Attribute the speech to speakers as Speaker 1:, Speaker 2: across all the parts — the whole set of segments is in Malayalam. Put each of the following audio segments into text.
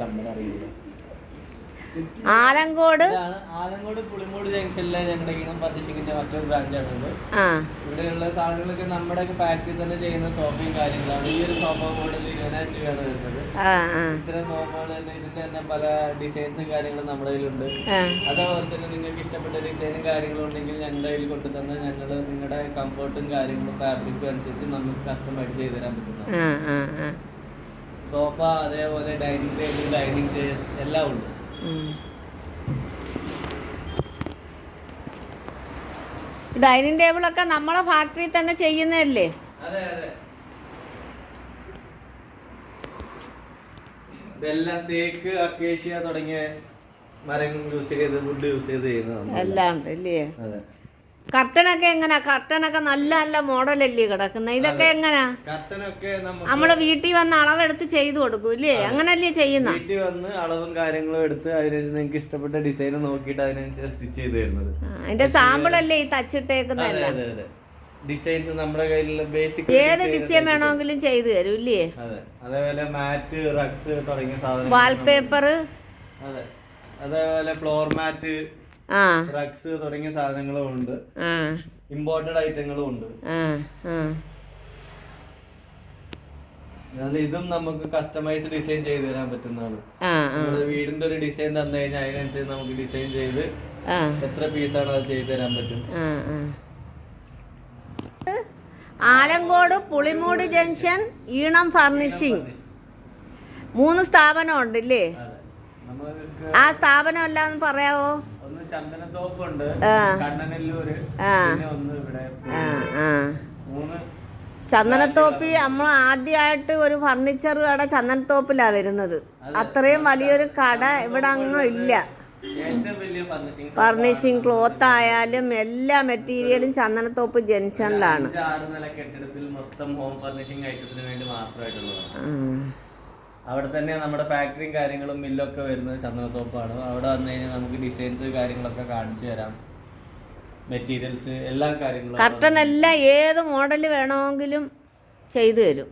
Speaker 1: കമ്പനി അറിയില്ല.
Speaker 2: ആലങ്കോട്?
Speaker 1: ആലങ്കോട് പുളിമൂട് ജംഗ്ഷനിലെ ഞങ്ങളുടെ ഈണം പർച്ചേസിങ്ങിന്റെ മറ്റൊരു ബ്രാഞ്ചാണ്
Speaker 2: ഇത്
Speaker 1: ഇവിടെയുള്ള സാധനങ്ങളൊക്കെ നമ്മുടെ ഫാക്ടറി തന്നെ ചെയ്യുന്ന സോഫയും കാര്യങ്ങളാണ്. ഈ ഒരു സോഫ മോഡൽ ഇരുപതിനായിരം രൂപയാണ് വരുന്നത്. ഇത്തരം സോഫകൾ തന്നെ ഇതിന്റെ തന്നെ പല ഡിസൈൻസും കാര്യങ്ങളും നമ്മുടെ കയ്യിലുണ്ട്. അതേപോലെ തന്നെ നിങ്ങൾക്ക് ഇഷ്ടപ്പെട്ട ഡിസൈനും കാര്യങ്ങളും ഉണ്ടെങ്കിൽ ഞങ്ങളുടെ കയ്യിൽ കൊണ്ടു തന്നെ ഞങ്ങൾ നിങ്ങളുടെ കംഫർട്ടും കാര്യങ്ങളും ഫാബ്രിക്കും അനുസരിച്ച് നമുക്ക് കസ്റ്റമൈസ് ചെയ്ത് തരാൻ പറ്റുന്നതാണ്. സോഫ അതേപോലെ ഡൈനിങ് ടേബിൾ ഡൈനിങ് ചെയർസ് എല്ലാം ഉണ്ട്.
Speaker 2: ഡൈനിങ് ഡൈനിങ് ടേബിളൊക്കെ നമ്മളെ ഫാക്ടറിയിൽ തന്നെ ചെയ്യുന്നതല്ലേ?
Speaker 1: അതെ അതെ. ഇതെല്ലാം തേക്ക് അക്കേഷ്യ തുടങ്ങിയ മരങ്ങൾ യൂസ് ചെയ്ത് വുഡ് യൂസ് ചെയ്ത് ചെയ്യുന്നതാണ്.
Speaker 2: എല്ലാം ഉണ്ട് അല്ലേ
Speaker 1: അതെ.
Speaker 2: കർട്ടനൊക്കെ എങ്ങനാ? കർട്ടനൊക്കെ നല്ല നല്ല മോഡലല്ലേ കിടക്കുന്നത് ഇതൊക്കെ എങ്ങനാ?
Speaker 1: കർട്ടനൊക്കെ
Speaker 2: നമ്മൾ വീട്ടിൽ വന്ന് അളവെടുത്ത് ചെയ്തു കൊടുക്കും ഇല്ലേ? അങ്ങനല്ലേ ചെയ്യുന്ന?
Speaker 1: വീട്ടിൽ വന്ന് അളവും കാര്യങ്ങളും എടുത്ത് അതിനനുസരിച്ച് നിങ്ങൾക്ക് ഇഷ്ടപ്പെട്ട ഡിസൈൻ നോക്കിയിട്ട് അതിനനുസരിച്ച് സ്റ്റിച്ച് ചെയ്ത് തരുന്നത്.
Speaker 2: അതിന്റെ സാമ്പിളല്ലേ ഈ തച്ചിട്ടേക്കുന്ന
Speaker 1: അതെ അതെ അതെ. ഡിസൈൻസ് നമ്മുടെ കയ്യിലുള്ള ബേസിക്
Speaker 2: ഏത് ഡിസൈൻ വേണമെങ്കിലും ചെയ്തു തരും ഇല്ലേ?
Speaker 1: അതെ. അതേപോലെ മാറ്റ് റഗ്സ് തുടങ്ങിയ സാധനങ്ങൾ
Speaker 2: വാൾപേപ്പർ
Speaker 1: അതെ. അതേപോലെ ഫ്ലോർ മാറ്റ്
Speaker 2: ആ.
Speaker 1: റഗ്സ് തുടങ്ങിയ സാധനങ്ങളും ഉണ്ട്. ഇമ്പോർട്ടഡ് ഐറ്റങ്ങളും ഉണ്ട്. ഇതും നമുക്ക് കസ്റ്റമൈസ് ഡിസൈൻ ചെയ്ത് തരാൻ പറ്റുന്നതാണ്. നമ്മുടെ വീടിന്റെ ഒരു ഡിസൈൻ തന്നു കഴിഞ്ഞാൽ അതിനനുസരിച്ച് നമുക്ക് ഡിസൈൻ ചെയ്ത് എത്ര പീസാണ് അത് ചെയ്ത് തരാൻ പറ്റും.
Speaker 2: Alamcode Pulimoodu junction Eenam furnishing. മൂന്ന് സ്ഥാപനം ഉണ്ടല്ലേ ആ സ്ഥാപനം അല്ലാന്ന് പറയാവോ? ചന്ദനത്തോപ്പി നമ്മൾ ആദ്യമായിട്ട് ഒരു ഫർണിച്ചർ കട ചന്ദനത്തോപ്പിലാ വരുന്നത്. അത്രയും വലിയൊരു കട ഇവിടെ അങ്ങും ഇല്ല.
Speaker 1: ഫർണിഷിംഗ്
Speaker 2: ക്ലോത്ത് ആയാലും എല്ലാ മെറ്റീരിയലും ചന്ദനത്തോപ്പ് ജംഗ്ഷനിലാണ്.
Speaker 1: അവിടെ തന്നെ നമ്മുടെ ഫാക്ടറിയും കാര്യങ്ങളും മില്ലൊക്കെ വരുന്നത് ചന്ദനത്തോപ്പാണ്. അവിടെ വന്നു കഴിഞ്ഞാൽ നമുക്ക് ഡിസൈൻസ് കാര്യങ്ങളൊക്കെ കാണിച്ചു തരാം. മെറ്റീരിയൽസ് എല്ലാ കാര്യങ്ങളും കർട്ടൺ
Speaker 2: കർട്ടൻ എല്ലാം ഏത് മോഡൽ വേണമെങ്കിലും ചെയ്തു തരും.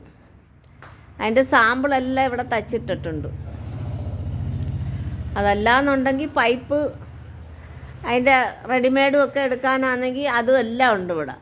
Speaker 2: അതിന്റെ സാമ്പിളെല്ലാം ഇവിടെ തച്ചിട്ടിട്ടുണ്ട്. അതല്ലാന്നുണ്ടെങ്കിൽ പൈപ്പ് അതിന്റെ റെഡിമെയ്ഡും ഒക്കെ എടുക്കാനാണെങ്കിൽ അതും എല്ലാം ഉണ്ട് ഇവിടെ.